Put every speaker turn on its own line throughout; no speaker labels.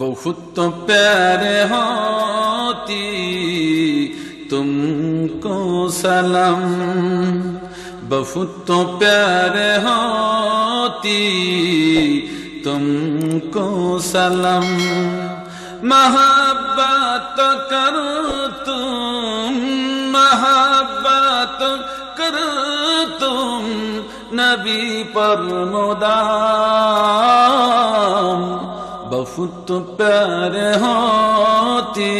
বহুত প্যার হতি, তুমকো সালাম। বহুত প্যার হতি, তুমকো সালাম। মহাব্বত করো তুম, মহাব্বত করো তুম, নবী পরমদাম। मुदाम बहुत प्यारे होती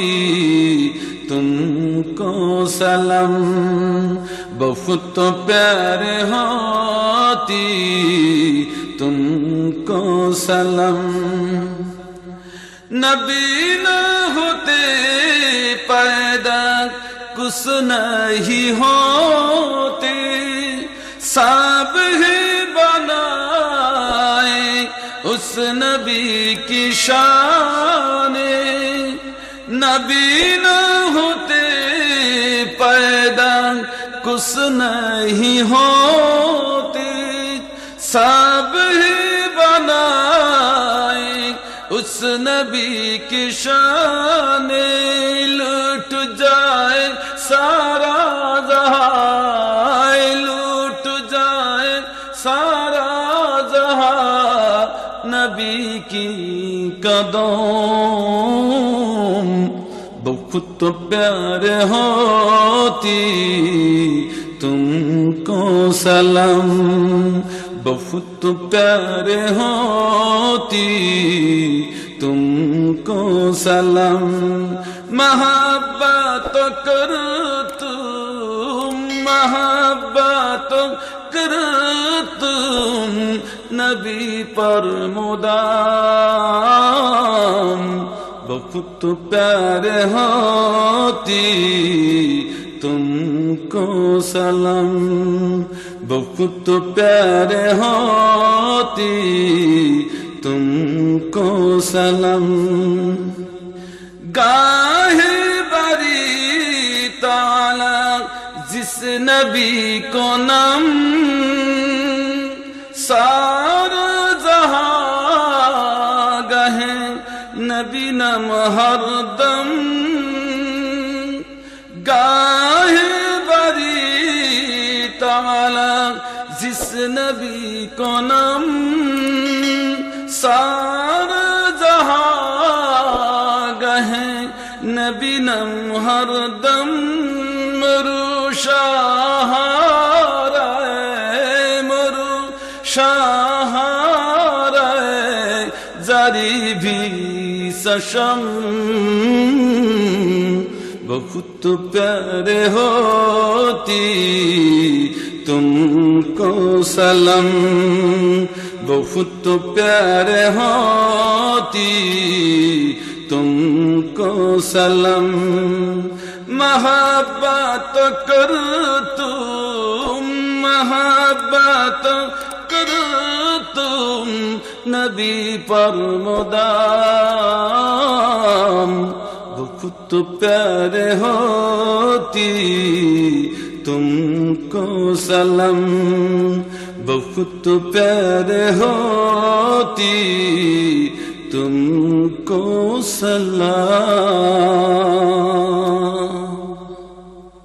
तुमको सलाम बहुत प्यारे होती तुमको सलाम नबी न होते पैदा कुछ नहीं होते सब ही बनाए उस नबी की शान नबी न होते पैदा कुछ नहीं होते। सब ही बनाए उस नबी की शान, लूट जाए सारा नबी की कदम बहुत प्यार होती तुमको सलाम बहुत प्यार होती तुमको सलाम मोहब्बत कर तुम मोहब्बत कर تم نبی پر مدام بہت پیار ہوتی تم کو سلام بہت پیار ہوتی تم کو سلام گاہے بری تالا جس نبی کو نم نم ہر دم گاہ بری تالا جس نبی کو نم سار جہاں گہیں نبی نم ہر دم مرو شاہارا مرو شاہارا زری بھی सशम बहुत प्यारे होती तुमको सलम बहुत प्यारे होती तुमको सलम मोहब्बत कर तुम मोहब्बत कर तुम নবী পরমদাম বহুত প্যার হতি তুমকো সলম বহুত প্যার হতি তুমকো সলাম।